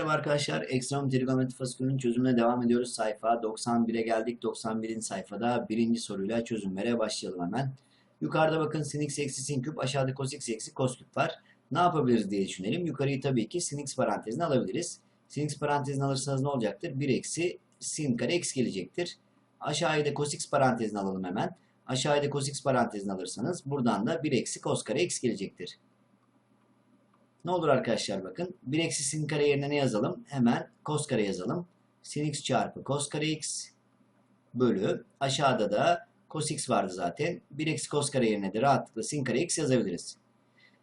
Merhaba arkadaşlar. Ekstrem trigonometri fasikülünün çözümüne devam ediyoruz. Sayfa 91'e geldik. 91. sayfada birinci soruyla çözümlere başlayalım hemen. Yukarıda bakın sin x eksi sin küp, aşağıda cos x eksi cos küp var. Ne yapabiliriz diye düşünelim. Yukarıyı tabii ki sin x parantezine alabiliriz. Sin x parantezine alırsanız ne olacaktır? 1 eksi sin kare x gelecektir. Aşağıya da cos x parantezine alalım hemen. Aşağıya da cos x parantezine alırsanız buradan da 1 eksi cos kare x gelecektir. Ne olur arkadaşlar bakın. 1 eksi sin kare yerine ne yazalım? Hemen cos kare yazalım. Sin x çarpı cos kare x bölü aşağıda da cos x vardı zaten. 1 eksi cos kare yerine de rahatlıkla sin kare x yazabiliriz.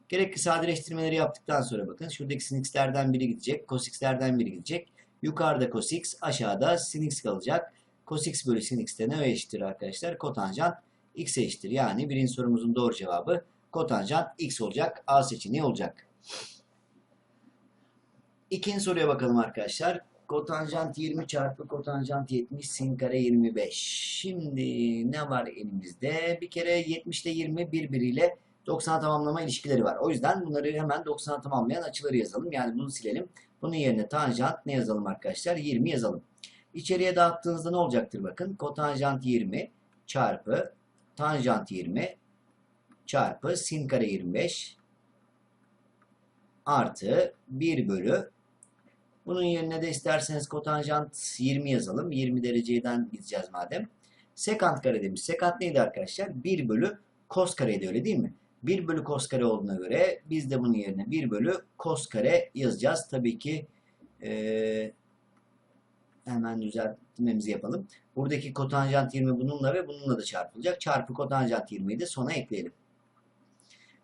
Gerekli sadeleştirmeleri yaptıktan sonra bakın şuradaki sin x'lerden biri gidecek. Cos x'lerden biri gidecek. Yukarıda cos x aşağıda sin x kalacak. Cos x bölü sin x de ne eşittir arkadaşlar? Kotanjant x eşittir. Yani birinci sorumuzun doğru cevabı kotanjant x olacak. A seçeneği olacak. İkinci soruya bakalım arkadaşlar. Kotanjant 20 çarpı kotanjant 70 sin kare 25. Şimdi ne var elimizde? Bir kere 70 ile 20 birbiriyle 90'a tamamlama ilişkileri var. O yüzden bunları hemen 90'a tamamlayan açıları yazalım. Yani bunu silelim. Bunun yerine tanjant ne yazalım arkadaşlar? 20 yazalım. İçeriye dağıttığınızda ne olacaktır bakın. Kotanjant 20 çarpı tanjant 20 çarpı sin kare 25 artı 1 bölü bunun yerine de isterseniz kotanjant 20 yazalım. 20 dereceden gideceğiz madem. Sekant kare demiş. Sekant neydi arkadaşlar? 1 bölü kos kareydi öyle değil mi? 1 bölü kos kare olduğuna göre biz de bunun yerine 1 bölü kos kare yazacağız. Tabii ki ee, hemen düzeltmemizi yapalım. Buradaki kotanjant 20 bununla ve bununla da çarpılacak. Çarpı kotanjant 20'yi de sona ekleyelim.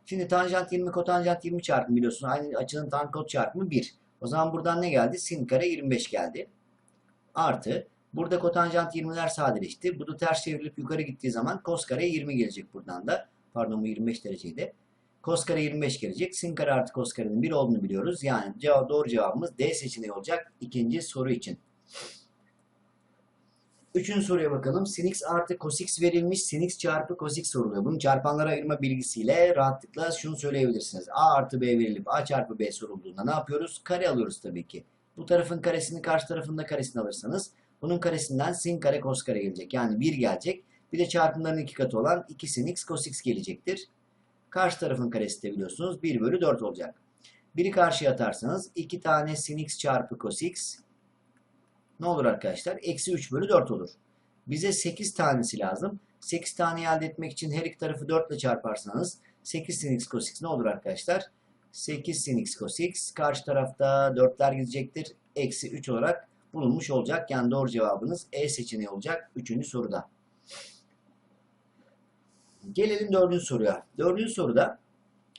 Şimdi tanjant 20 kotanjant 20 çarpımı biliyorsunuz. Aynı açının tan kot çarpımı 1. O zaman buradan ne geldi? Sin kare 25 geldi. Artı burada kotanjant 20'ler sadeleşti. Bu da ters çevrilip yukarı gittiği zaman kos kare 20 gelecek buradan da. Pardon bu 25 dereceydi. Kos kare 25 gelecek. Sin kare artı kos karenin 1 olduğunu biliyoruz. Yani cevap, doğru cevabımız D seçeneği olacak ikinci soru için. Üçüncü soruya bakalım. Sin x artı cos x verilmiş. Sin x çarpı cos x soruluyor. Bunun çarpanlara ayırma bilgisiyle rahatlıkla şunu söyleyebilirsiniz. A artı B verilip A çarpı B sorulduğunda ne yapıyoruz? Kare alıyoruz tabii ki. Bu tarafın karesini karşı tarafında karesini alırsanız bunun karesinden sin kare cos kare gelecek. Yani 1 gelecek. Bir de çarpımların iki katı olan 2 sin x cos x gelecektir. Karşı tarafın karesi de biliyorsunuz 1 bölü 4 olacak. Biri karşıya atarsanız 2 tane sin x çarpı cos x ne olur arkadaşlar? Eksi 3 bölü 4 olur. Bize 8 tanesi lazım. 8 tane elde etmek için her iki tarafı 4 ile çarparsanız 8 sin x cos x ne olur arkadaşlar? 8 sin x cos x. Karşı tarafta 4'ler gidecektir. Eksi 3 olarak bulunmuş olacak. Yani doğru cevabınız E seçeneği olacak 3. soruda. Gelelim 4. soruya. 4. soruda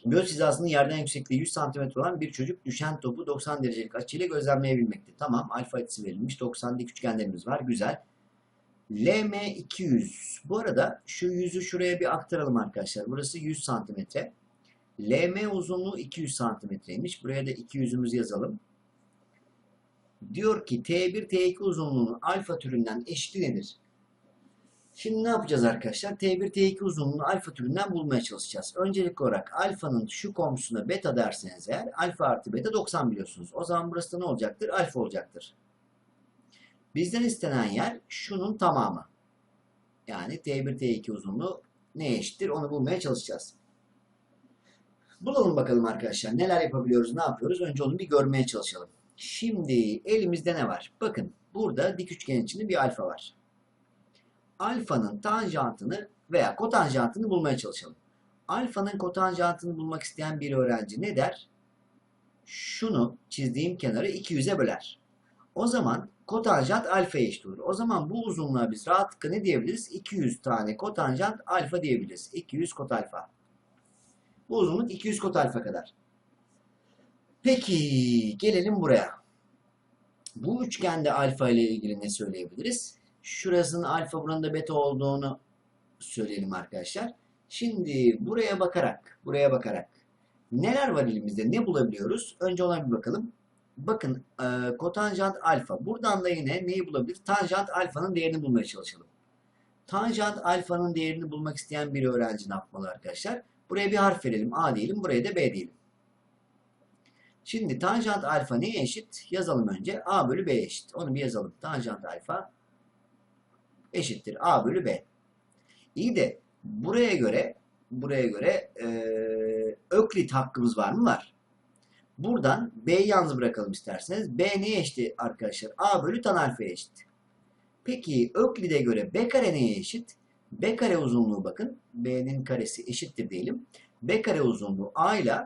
Göz hizasının yerden yüksekliği 100 cm olan bir çocuk düşen topu 90 derecelik açıyla gözlemleyebilmekte. Tamam alfa açısı verilmiş. 90 dik üçgenlerimiz var. Güzel. LM 200. Bu arada şu yüzü şuraya bir aktaralım arkadaşlar. Burası 100 cm. LM uzunluğu 200 cm'ymiş. Buraya da 200'ümüzü yazalım. Diyor ki T1 T2 uzunluğunun alfa türünden eşiti nedir? Şimdi ne yapacağız arkadaşlar? T1, T2 uzunluğunu alfa türünden bulmaya çalışacağız. Öncelikli olarak alfanın şu komşusuna beta derseniz eğer alfa artı beta 90 biliyorsunuz. O zaman burası da ne olacaktır? Alfa olacaktır. Bizden istenen yer şunun tamamı. Yani T1, T2 uzunluğu ne eşittir? Onu bulmaya çalışacağız. Bulalım bakalım arkadaşlar. Neler yapabiliyoruz, ne yapıyoruz? Önce onu bir görmeye çalışalım. Şimdi elimizde ne var? Bakın burada dik üçgen içinde bir alfa var alfanın tanjantını veya kotanjantını bulmaya çalışalım. Alfanın kotanjantını bulmak isteyen bir öğrenci ne der? Şunu çizdiğim kenarı 200'e böler. O zaman kotanjant alfaya eşit olur. O zaman bu uzunluğa biz rahatlıkla ne diyebiliriz? 200 tane kotanjant alfa diyebiliriz. 200 kot alfa. Bu uzunluk 200 kot alfa kadar. Peki gelelim buraya. Bu üçgende alfa ile ilgili ne söyleyebiliriz? Şurasının alfa buranın da beta olduğunu söyleyelim arkadaşlar. Şimdi buraya bakarak, buraya bakarak neler var elimizde? Ne bulabiliyoruz? Önce ona bir bakalım. Bakın e, kotanjant alfa. Buradan da yine neyi bulabiliriz? Tanjant alfanın değerini bulmaya çalışalım. Tanjant alfanın değerini bulmak isteyen bir öğrenci ne yapmalı arkadaşlar? Buraya bir harf verelim. A diyelim. Buraya da B diyelim. Şimdi tanjant alfa neye eşit? Yazalım önce. A bölü B eşit. Onu bir yazalım. Tanjant alfa eşittir. A bölü B. İyi de buraya göre buraya göre e, Öklit hakkımız var mı? Var. Buradan B'yi yalnız bırakalım isterseniz. B neye eşit arkadaşlar? A bölü tan alfaya eşit. Peki Öklid'e göre B kare neye eşit? B kare uzunluğu bakın. B'nin karesi eşittir diyelim. B kare uzunluğu A ile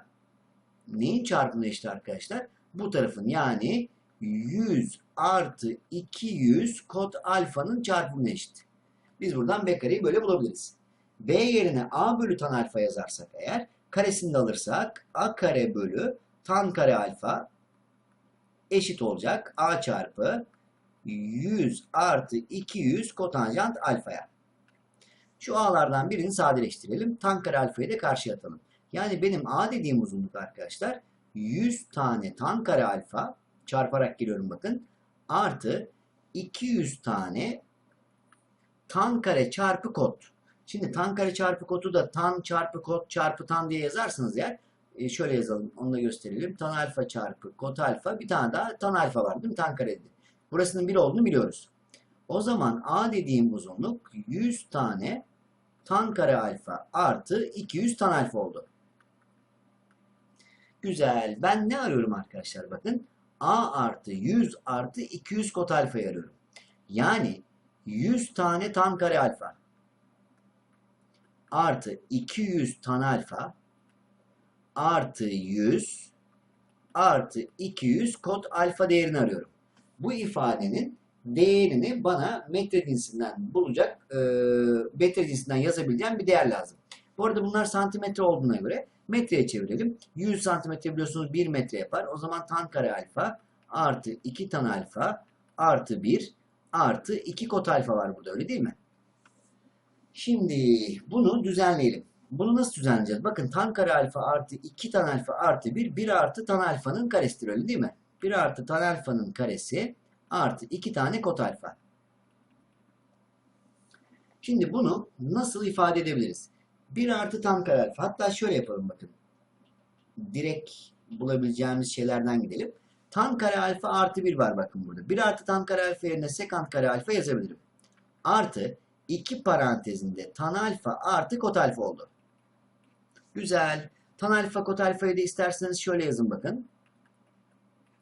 neyin çarpımı eşit arkadaşlar? Bu tarafın yani 100 artı 200 kod alfanın çarpımına eşit. Biz buradan B kareyi böyle bulabiliriz. B yerine A bölü tan alfa yazarsak eğer karesini alırsak A kare bölü tan kare alfa eşit olacak. A çarpı 100 artı 200 kotanjant alfaya. Şu a'lardan birini sadeleştirelim. Tan kare alfayı da karşıya atalım. Yani benim a dediğim uzunluk arkadaşlar 100 tane tan kare alfa çarparak geliyorum bakın. Artı 200 tane tan kare çarpı kod. Şimdi tan kare çarpı kodu da tan çarpı kod çarpı tan diye yazarsınız eğer e, şöyle yazalım onu da gösterelim. Tan alfa çarpı kod alfa bir tane daha tan alfa var değil mi? Tan karede. Burasının 1 olduğunu biliyoruz. O zaman A dediğim uzunluk 100 tane tan kare alfa artı 200 tan alfa oldu. Güzel. Ben ne arıyorum arkadaşlar? Bakın A artı 100 artı 200 kot alfa arıyorum. Yani 100 tane tan kare alfa artı 200 tan alfa artı 100 artı 200 kot alfa değerini arıyorum. Bu ifadenin değerini bana metre cinsinden bulacak, e, metre cinsinden yazabileceğim bir değer lazım. Bu arada bunlar santimetre olduğuna göre metreye çevirelim. 100 santimetre biliyorsunuz 1 metre yapar. O zaman tan kare alfa artı 2 tan alfa artı 1 artı 2 kot alfa var burada öyle değil mi? Şimdi bunu düzenleyelim. Bunu nasıl düzenleyeceğiz? Bakın tan kare alfa artı 2 tan alfa artı 1 1 artı tan alfanın karesidir öyle değil mi? 1 artı tan alfanın karesi artı 2 tane kot alfa. Şimdi bunu nasıl ifade edebiliriz? 1 artı tan kare alfa. Hatta şöyle yapalım bakın. Direkt bulabileceğimiz şeylerden gidelim. Tan kare alfa artı 1 var bakın burada. 1 artı tan kare alfa yerine sekant kare alfa yazabilirim. Artı 2 parantezinde tan alfa artı kot alfa oldu. Güzel. Tan alfa kot alfayı da isterseniz şöyle yazın bakın.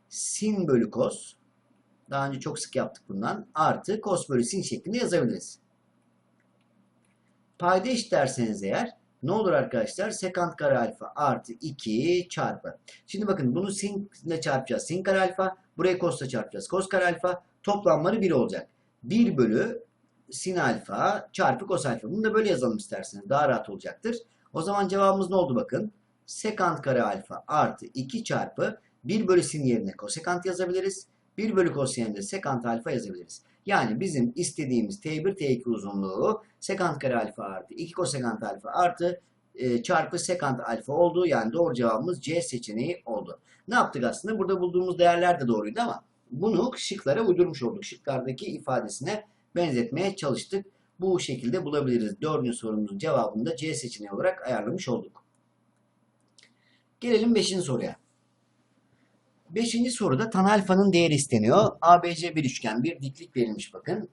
Sin bölü kos. Daha önce çok sık yaptık bundan. Artı kos bölü sin şeklinde yazabiliriz. Payda eşit derseniz eğer ne olur arkadaşlar? Sekant kare alfa artı 2 çarpı. Şimdi bakın bunu sin ile çarpacağız. Sin kare alfa. Buraya kosla çarpacağız. Kos kare alfa. Toplamları 1 olacak. 1 bölü sin alfa çarpı kos alfa. Bunu da böyle yazalım isterseniz. Daha rahat olacaktır. O zaman cevabımız ne oldu bakın. Sekant kare alfa artı 2 çarpı 1 bölü sin yerine kosekant yazabiliriz. 1 bölü kos yerine sekant alfa yazabiliriz. Yani bizim istediğimiz T1 T2 uzunluğu sekant kare alfa artı 2 kosekant alfa artı e, çarpı sekant alfa oldu. Yani doğru cevabımız C seçeneği oldu. Ne yaptık aslında? Burada bulduğumuz değerler de doğruydu ama bunu şıklara uydurmuş olduk. Şıklardaki ifadesine benzetmeye çalıştık. Bu şekilde bulabiliriz. Dördüncü sorumuzun cevabını da C seçeneği olarak ayarlamış olduk. Gelelim beşinci soruya. Beşinci soruda tan alfanın değeri isteniyor. ABC bir üçgen, bir diklik verilmiş bakın.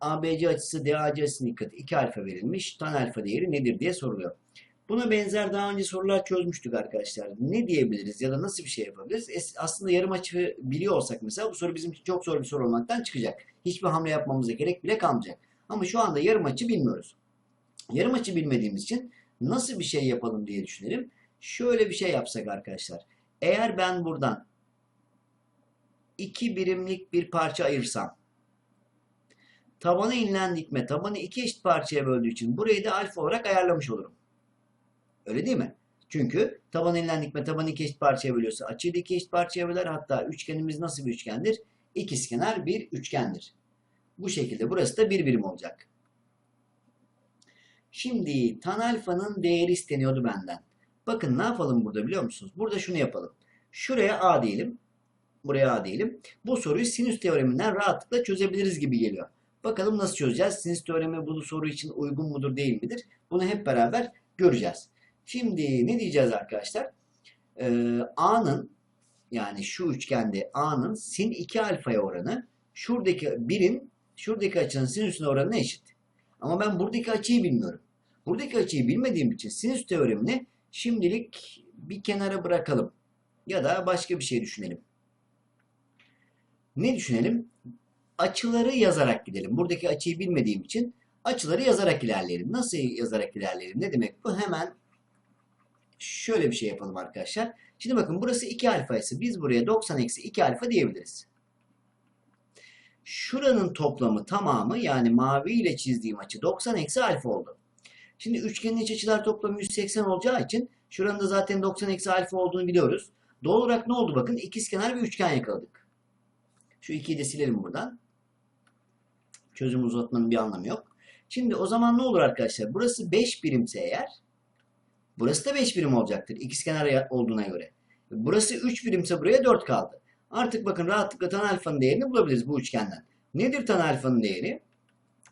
ABC açısı DAC açısının katı 2 alfa verilmiş. Tan alfa değeri nedir diye soruluyor. Buna benzer daha önce sorular çözmüştük arkadaşlar. Ne diyebiliriz ya da nasıl bir şey yapabiliriz? Aslında yarım açı biliyor olsak mesela bu soru bizim için çok zor bir soru olmaktan çıkacak. Hiçbir hamle yapmamıza gerek bile kalmayacak. Ama şu anda yarım açı bilmiyoruz. Yarım açı bilmediğimiz için nasıl bir şey yapalım diye düşünelim. Şöyle bir şey yapsak arkadaşlar. Eğer ben buradan iki birimlik bir parça ayırsam tabanı inilen dikme tabanı iki eşit parçaya böldüğü için burayı da alfa olarak ayarlamış olurum. Öyle değil mi? Çünkü taban inilen dikme tabanı iki eşit parçaya bölüyorsa açıyı da iki eşit parçaya böler. Hatta üçgenimiz nasıl bir üçgendir? İkizkenar bir üçgendir. Bu şekilde burası da bir birim olacak. Şimdi tan alfanın değeri isteniyordu benden. Bakın ne yapalım burada biliyor musunuz? Burada şunu yapalım. Şuraya A diyelim. Buraya A diyelim. Bu soruyu sinüs teoreminden rahatlıkla çözebiliriz gibi geliyor. Bakalım nasıl çözeceğiz? Sinüs teoremi bu soru için uygun mudur değil midir? Bunu hep beraber göreceğiz. Şimdi ne diyeceğiz arkadaşlar? Ee, A'nın yani şu üçgende A'nın sin 2 alfaya oranı şuradaki 1'in şuradaki açının sinüsüne oranına eşit. Ama ben buradaki açıyı bilmiyorum. Buradaki açıyı bilmediğim için sinüs teoremini şimdilik bir kenara bırakalım. Ya da başka bir şey düşünelim. Ne düşünelim? Açıları yazarak gidelim. Buradaki açıyı bilmediğim için açıları yazarak ilerleyelim. Nasıl yazarak ilerleyelim? Ne demek bu? Hemen şöyle bir şey yapalım arkadaşlar. Şimdi bakın burası 2 alfa ise biz buraya 90 eksi 2 alfa diyebiliriz. Şuranın toplamı tamamı yani mavi ile çizdiğim açı 90 eksi alfa oldu. Şimdi üçgenin iç açılar toplamı 180 olacağı için şuranın da zaten 90 eksi alfa olduğunu biliyoruz. Doğal olarak ne oldu bakın ikizkenar bir üçgen yakaladık. Şu 2'yi de silelim buradan. Çözüm uzatmanın bir anlamı yok. Şimdi o zaman ne olur arkadaşlar? Burası 5 birimse eğer burası da 5 birim olacaktır. İkizkenar olduğuna göre. Burası 3 birimse buraya 4 kaldı. Artık bakın rahatlıkla tan alfanın değerini bulabiliriz bu üçgenden. Nedir tan alfanın değeri?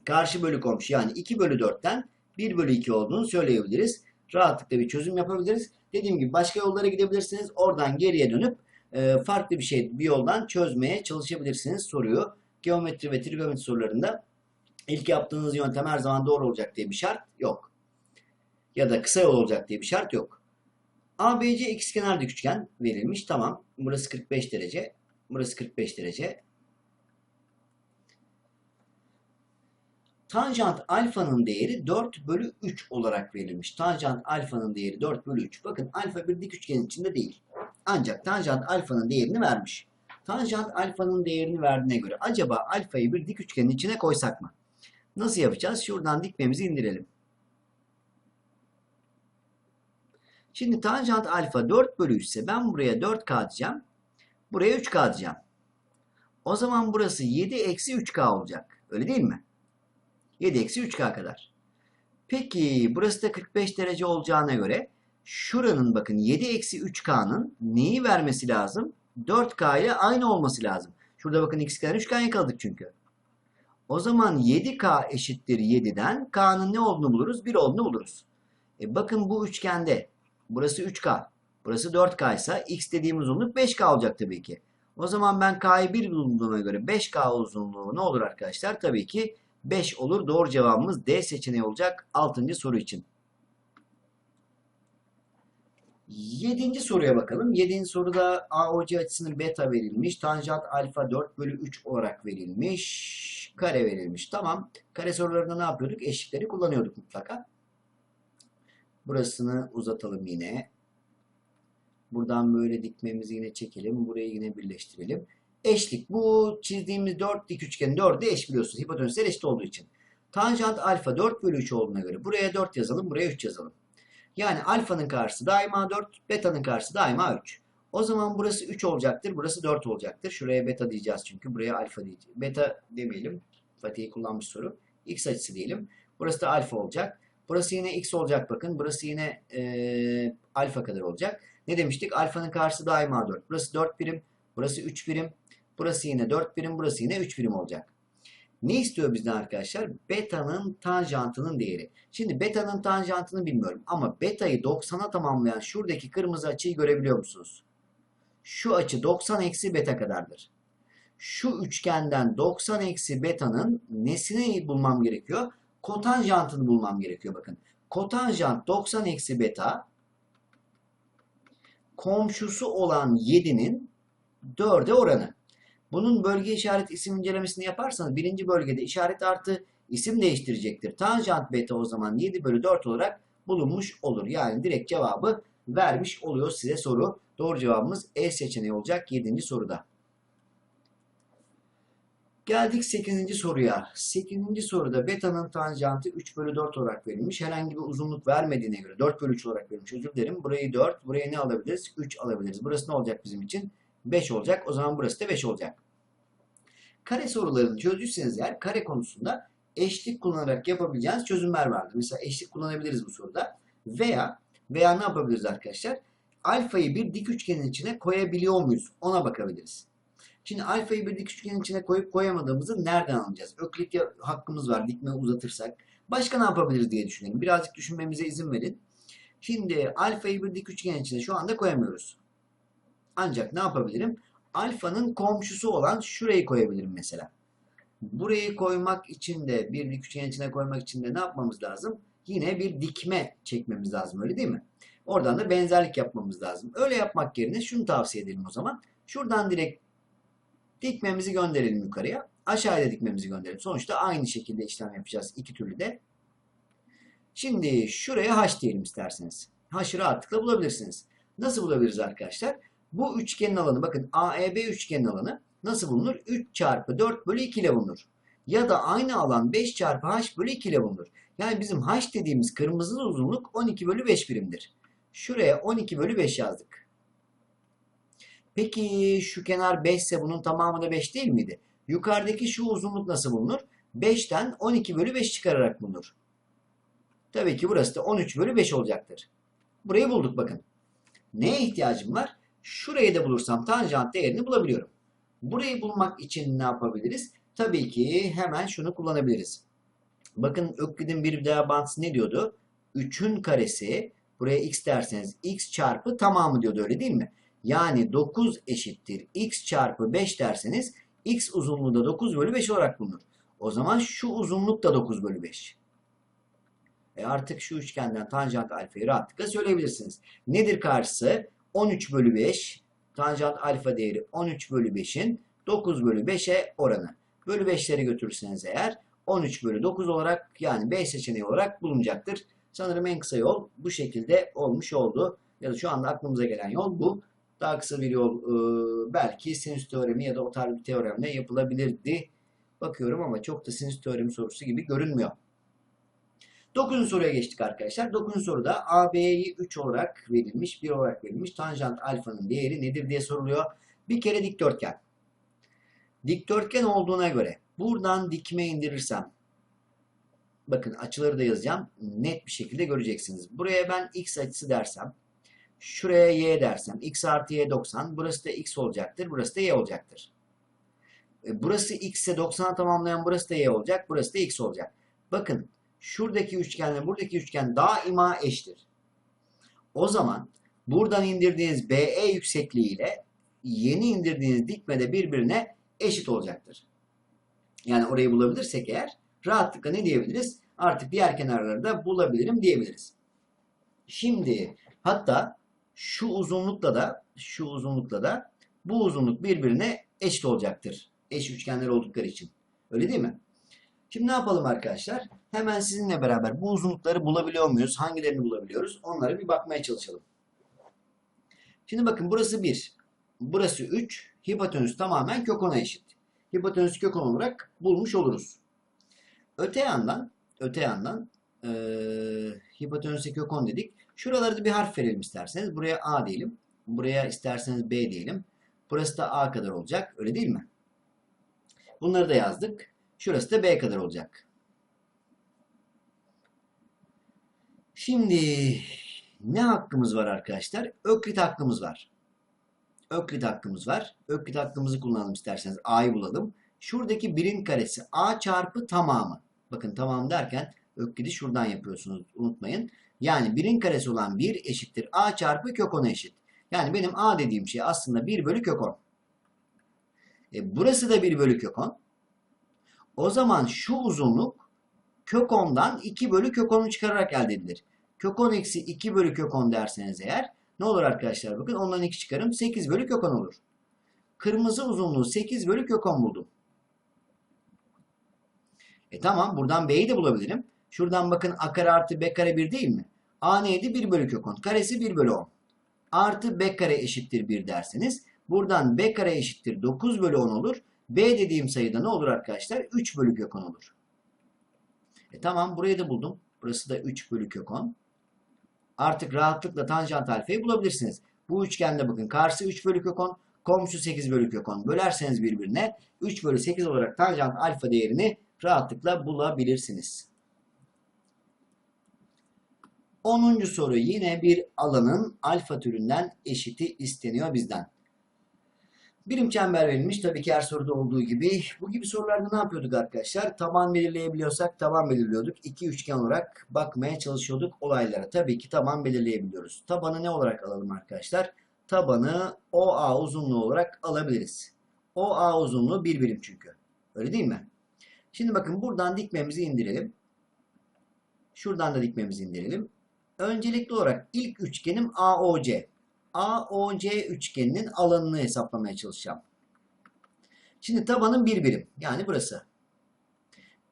Karşı bölü komşu yani 2 bölü 4'ten 1 bölü 2 olduğunu söyleyebiliriz. Rahatlıkla bir çözüm yapabiliriz. Dediğim gibi başka yollara gidebilirsiniz. Oradan geriye dönüp e, farklı bir şey bir yoldan çözmeye çalışabilirsiniz soruyu. Geometri ve trigonometri sorularında ilk yaptığınız yöntem her zaman doğru olacak diye bir şart yok. Ya da kısa yol olacak diye bir şart yok. ABC ikizkenar dik üçgen verilmiş. Tamam. Burası 45 derece. Burası 45 derece. Tanjant alfanın değeri 4 bölü 3 olarak verilmiş. Tanjant alfanın değeri 4 bölü 3. Bakın alfa bir dik üçgenin içinde değil. Ancak tanjant alfanın değerini vermiş. Tanjant alfanın değerini verdiğine göre acaba alfayı bir dik üçgenin içine koysak mı? Nasıl yapacağız? Şuradan dikmemizi indirelim. Şimdi tanjant alfa 4 bölü 3 ise ben buraya 4k diyeceğim. Buraya 3k diyeceğim. O zaman burası 7 eksi 3k olacak. Öyle değil mi? 7 eksi 3k kadar. Peki burası da 45 derece olacağına göre şuranın bakın 7 eksi 3k'nın neyi vermesi lazım? 4k ile aynı olması lazım. Şurada bakın x kadar 3k yakaladık çünkü. O zaman 7k eşittir 7'den k'nın ne olduğunu buluruz? 1 olduğunu buluruz. E bakın bu üçgende burası 3k, burası 4k ise x dediğim uzunluk 5k olacak tabii ki. O zaman ben k'yı 1 bulduğuma göre 5k uzunluğu ne olur arkadaşlar? Tabii ki 5 olur. Doğru cevabımız D seçeneği olacak 6. soru için. 7. soruya bakalım. 7. soruda AOC açısının beta verilmiş. Tanjant alfa 4 bölü 3 olarak verilmiş. Kare verilmiş. Tamam. Kare sorularında ne yapıyorduk? Eşlikleri kullanıyorduk mutlaka. Burasını uzatalım yine. Buradan böyle dikmemizi yine çekelim. Burayı yine birleştirelim. Eşlik. Bu çizdiğimiz 4 dik üçgenin 4'ü eş biliyorsunuz. Hipotenüsler eşit olduğu için. Tanjant alfa 4 bölü 3 olduğuna göre buraya 4 yazalım. Buraya 3 yazalım. Yani alfanın karşısı daima 4. Beta'nın karşısı daima 3. O zaman burası 3 olacaktır. Burası 4 olacaktır. Şuraya beta diyeceğiz çünkü. Buraya alfa diyeceğiz. Beta demeyelim. Fatih'i kullanmış soru. X açısı diyelim. Burası da alfa olacak. Burası yine x olacak bakın. Burası yine e, alfa kadar olacak. Ne demiştik? Alfanın karşısı daima 4. Burası 4 birim. Burası 3 birim. Burası yine 4 birim. Burası yine 3 birim olacak. Ne istiyor bizden arkadaşlar? Beta'nın tanjantının değeri. Şimdi beta'nın tanjantını bilmiyorum. Ama beta'yı 90'a tamamlayan şuradaki kırmızı açıyı görebiliyor musunuz? Şu açı 90 eksi beta kadardır. Şu üçgenden 90 eksi beta'nın nesini bulmam gerekiyor? Kotanjantını bulmam gerekiyor bakın. Kotanjant 90 eksi beta komşusu olan 7'nin 4'e oranı. Bunun bölge işaret isim incelemesini yaparsanız birinci bölgede işaret artı isim değiştirecektir. Tanjant beta o zaman 7 bölü 4 olarak bulunmuş olur. Yani direkt cevabı vermiş oluyor size soru. Doğru cevabımız E seçeneği olacak 7. soruda. Geldik 8. soruya. 8. soruda beta'nın tanjantı 3 bölü 4 olarak verilmiş. Herhangi bir uzunluk vermediğine göre 4 bölü 3 olarak verilmiş. Özür dilerim. Burayı 4, buraya ne alabiliriz? 3 alabiliriz. Burası ne olacak bizim için? 5 olacak. O zaman burası da 5 olacak. Kare sorularını çözdüyseniz eğer kare konusunda eşlik kullanarak yapabileceğiniz çözümler vardır. Mesela eşlik kullanabiliriz bu soruda. Veya veya ne yapabiliriz arkadaşlar? Alfayı bir dik üçgenin içine koyabiliyor muyuz? Ona bakabiliriz. Şimdi alfayı bir dik üçgenin içine koyup koyamadığımızı nereden anlayacağız? Öklit hakkımız var dikme uzatırsak. Başka ne yapabiliriz diye düşünelim. Birazcık düşünmemize izin verin. Şimdi alfayı bir dik üçgenin içine şu anda koyamıyoruz. Ancak ne yapabilirim? Alfanın komşusu olan şurayı koyabilirim mesela. Burayı koymak için de bir dik üçgen içine koymak için de ne yapmamız lazım? Yine bir dikme çekmemiz lazım öyle değil mi? Oradan da benzerlik yapmamız lazım. Öyle yapmak yerine şunu tavsiye edelim o zaman. Şuradan direkt dikmemizi gönderelim yukarıya. Aşağıya dikmemizi gönderelim. Sonuçta aynı şekilde işlem yapacağız iki türlü de. Şimdi şuraya h diyelim isterseniz. H'ı rahatlıkla bulabilirsiniz. Nasıl bulabiliriz arkadaşlar? Bu üçgenin alanı bakın AEB üçgenin alanı nasıl bulunur? 3 çarpı 4 bölü 2 ile bulunur. Ya da aynı alan 5 çarpı h bölü 2 ile bulunur. Yani bizim h dediğimiz kırmızı uzunluk 12 bölü 5 birimdir. Şuraya 12 bölü 5 yazdık. Peki şu kenar 5 ise bunun tamamı da 5 değil miydi? Yukarıdaki şu uzunluk nasıl bulunur? 5'ten 12 bölü 5 çıkararak bulunur. Tabii ki burası da 13 bölü 5 olacaktır. Burayı bulduk bakın. Neye ihtiyacım var? Şurayı da bulursam tanjant değerini bulabiliyorum. Burayı bulmak için ne yapabiliriz? Tabii ki hemen şunu kullanabiliriz. Bakın Öklid'in bir değer bağıntısı ne diyordu? 3'ün karesi buraya x derseniz x çarpı tamamı diyordu öyle değil mi? Yani 9 eşittir x çarpı 5 derseniz x uzunluğu da 9 bölü 5 olarak bulunur. O zaman şu uzunluk da 9 bölü 5. E artık şu üçgenden tanjant alfayı rahatlıkla söyleyebilirsiniz. Nedir karşısı? 13 bölü 5. Tanjant alfa değeri 13 bölü 5'in 9 bölü 5'e oranı. Bölü 5'leri götürürseniz eğer 13 bölü 9 olarak yani B seçeneği olarak bulunacaktır. Sanırım en kısa yol bu şekilde olmuş oldu. Ya da şu anda aklımıza gelen yol bu. Daha kısa bir yol e, belki sinüs teoremi ya da o tarz bir teoremle yapılabilirdi. Bakıyorum ama çok da sinüs teoremi sorusu gibi görünmüyor. 9. soruya geçtik arkadaşlar. 9. soruda AB'yi 3 olarak verilmiş, 1 olarak verilmiş. Tanjant alfanın değeri nedir diye soruluyor. Bir kere dikdörtgen. Dikdörtgen olduğuna göre buradan dikme indirirsem bakın açıları da yazacağım. Net bir şekilde göreceksiniz. Buraya ben x açısı dersem şuraya y dersem x artı y 90 burası da x olacaktır. Burası da y olacaktır. E, Burası x ise 90'a tamamlayan burası da y olacak. Burası da x olacak. Bakın şuradaki üçgenle buradaki üçgen daima eşittir. O zaman buradan indirdiğiniz BE yüksekliği ile yeni indirdiğiniz dikme de birbirine eşit olacaktır. Yani orayı bulabilirsek eğer rahatlıkla ne diyebiliriz? Artık diğer kenarları da bulabilirim diyebiliriz. Şimdi hatta şu uzunlukla da şu uzunlukla da bu uzunluk birbirine eşit olacaktır. Eş üçgenler oldukları için. Öyle değil mi? Şimdi ne yapalım arkadaşlar? Hemen sizinle beraber bu uzunlukları bulabiliyor muyuz? Hangilerini bulabiliyoruz? Onlara bir bakmaya çalışalım. Şimdi bakın burası 1. Burası 3. Hipotenüs tamamen kök 10'a eşit. Hipotenüs kök 10 olarak bulmuş oluruz. Öte yandan öte yandan e, hipotenüse kök 10 dedik. Şuralarda bir harf verelim isterseniz. Buraya A diyelim. Buraya isterseniz B diyelim. Burası da A kadar olacak. Öyle değil mi? Bunları da yazdık. Şurası da B kadar olacak. Şimdi ne hakkımız var arkadaşlar? Öklit hakkımız var. Öklit hakkımız var. Öklit hakkımızı kullanalım isterseniz. A'yı bulalım. Şuradaki birin karesi A çarpı tamamı. Bakın tamam derken öklidi şuradan yapıyorsunuz. Unutmayın. Yani birin karesi olan 1 eşittir A çarpı kök 10'a eşit. Yani benim A dediğim şey aslında 1 bölü kök 10. E, burası da 1 bölü kök 10. O zaman şu uzunluk kök 10'dan 2 bölü kök 10'u çıkararak elde edilir. Kök 10 eksi 2 bölü kök 10 derseniz eğer ne olur arkadaşlar bakın ondan 2 çıkarım 8 bölü kök 10 olur. Kırmızı uzunluğu 8 bölü kök 10 buldum. E tamam buradan B'yi de bulabilirim. Şuradan bakın A kare artı B kare 1 değil mi? A neydi? 1 bölü kök 10. Karesi 1 bölü 10. Artı B kare eşittir 1 derseniz buradan B kare eşittir 9 bölü 10 olur. B dediğim sayıda ne olur arkadaşlar? 3 bölü kök 10 olur. E tamam burayı da buldum. Burası da 3 bölü kök 10. Artık rahatlıkla tanjant alfayı bulabilirsiniz. Bu üçgende bakın karşısı 3 bölü kök 10. Komşu 8 bölü kök 10. Bölerseniz birbirine 3 bölü 8 olarak tanjant alfa değerini rahatlıkla bulabilirsiniz. 10. soru yine bir alanın alfa türünden eşiti isteniyor bizden. Birim çember verilmiş. Tabii ki her soruda olduğu gibi. Bu gibi sorularda ne yapıyorduk arkadaşlar? Taban belirleyebiliyorsak taban belirliyorduk. İki üçgen olarak bakmaya çalışıyorduk olaylara. Tabii ki taban belirleyebiliyoruz. Tabanı ne olarak alalım arkadaşlar? tabanı OA uzunluğu olarak alabiliriz. OA uzunluğu bir birim çünkü. Öyle değil mi? Şimdi bakın buradan dikmemizi indirelim. Şuradan da dikmemizi indirelim. Öncelikli olarak ilk üçgenim AOC. AOC üçgeninin alanını hesaplamaya çalışacağım. Şimdi tabanın bir birim. Yani burası.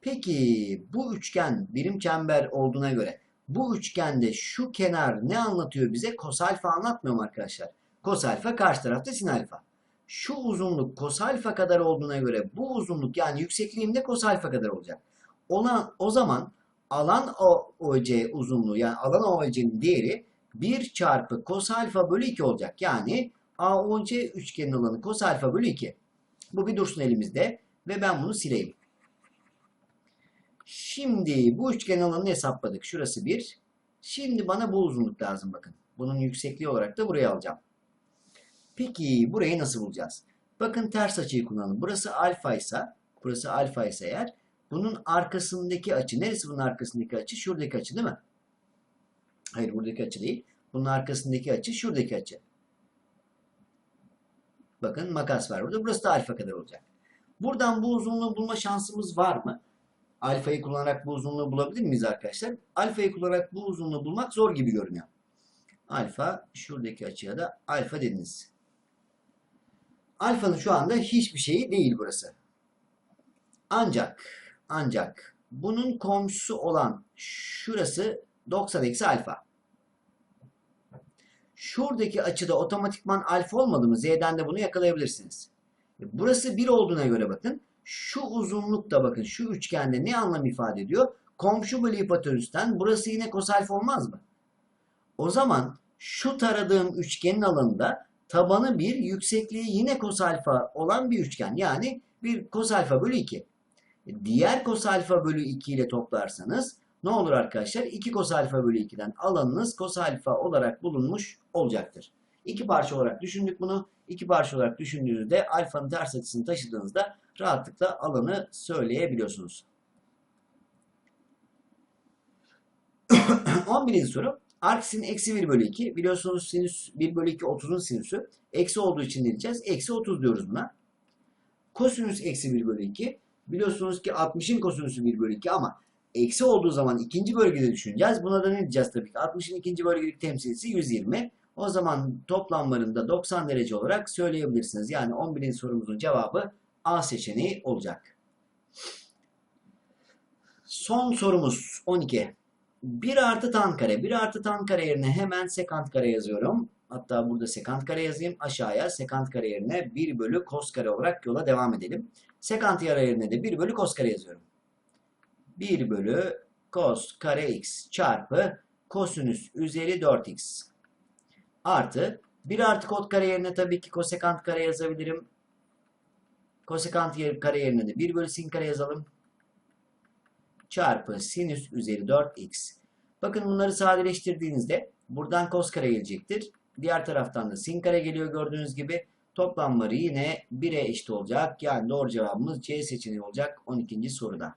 Peki bu üçgen birim çember olduğuna göre bu üçgende şu kenar ne anlatıyor bize? Kosalfa anlatmıyor mu arkadaşlar? Kosalfa karşı tarafta sin alfa. Şu uzunluk kosalfa kadar olduğuna göre bu uzunluk yani yüksekliğim de kosalfa kadar olacak. Olan, o zaman alan OC uzunluğu yani alan OC'nin değeri 1 çarpı kosalfa bölü 2 olacak. Yani AOC üçgenin alanı kosalfa bölü 2. Bu bir dursun elimizde ve ben bunu sileyim. Şimdi bu üçgen alanını hesapladık. Şurası 1. Şimdi bana bu uzunluk lazım bakın. Bunun yüksekliği olarak da buraya alacağım. Peki burayı nasıl bulacağız? Bakın ters açıyı kullanalım. Burası alfa ise, burası alfa ise eğer bunun arkasındaki açı, neresi bunun arkasındaki açı? Şuradaki açı değil mi? Hayır buradaki açı değil. Bunun arkasındaki açı şuradaki açı. Bakın makas var burada. Burası da alfa kadar olacak. Buradan bu uzunluğu bulma şansımız var mı? Alfayı kullanarak bu uzunluğu bulabilir miyiz arkadaşlar? Alfayı kullanarak bu uzunluğu bulmak zor gibi görünüyor. Alfa şuradaki açıya da alfa dediniz. Alfanın şu anda hiçbir şeyi değil burası. Ancak ancak bunun komşusu olan şurası 90 eksi alfa. Şuradaki açıda otomatikman alfa olmadı mı? Z'den de bunu yakalayabilirsiniz. Burası 1 olduğuna göre bakın. Şu uzunluk da bakın şu üçgende ne anlam ifade ediyor? Komşu bölü hipotenüsten burası yine kosalfa olmaz mı? O zaman şu taradığım üçgenin alanında tabanı 1, yüksekliği yine kosalfa olan bir üçgen. Yani bir kosalfa bölü 2. Diğer kosalfa bölü 2 ile toplarsanız ne olur arkadaşlar? 2 kosalfa bölü 2'den alanınız kosalfa olarak bulunmuş olacaktır. İki parça olarak düşündük bunu. İki parça olarak düşündüğünüzde alfanın ters açısını taşıdığınızda rahatlıkla alanı söyleyebiliyorsunuz. 11. soru. Arc sin eksi 1 bölü 2. Biliyorsunuz sinüs 1 bölü 2 30'un sinüsü. Eksi olduğu için diyeceğiz? Eksi 30 diyoruz buna. Kosinüs eksi 1 bölü 2. Biliyorsunuz ki 60'ın kosinüsü 1 bölü 2 ama eksi olduğu zaman ikinci bölgede düşüneceğiz. Buna da ne diyeceğiz tabii ki? 60'ın ikinci bölgelik temsilcisi 120. O zaman toplamlarında 90 derece olarak söyleyebilirsiniz. Yani 11. sorumuzun cevabı A seçeneği olacak. Son sorumuz 12. 1 artı tan kare. 1 artı tan kare yerine hemen sekant kare yazıyorum. Hatta burada sekant kare yazayım. Aşağıya sekant kare yerine 1 bölü kos kare olarak yola devam edelim. Sekant yara yerine de 1 bölü kos kare yazıyorum. 1 bölü kos kare x çarpı kosinüs üzeri 4x artı 1 artı kod kare yerine tabii ki kosekant kare yazabilirim. Kosekant kare yerine de 1 bölü sin kare yazalım. Çarpı sinüs üzeri 4x. Bakın bunları sadeleştirdiğinizde buradan kos kare gelecektir. Diğer taraftan da sin kare geliyor gördüğünüz gibi. Toplamları yine 1'e eşit olacak. Yani doğru cevabımız C seçeneği olacak 12. soruda.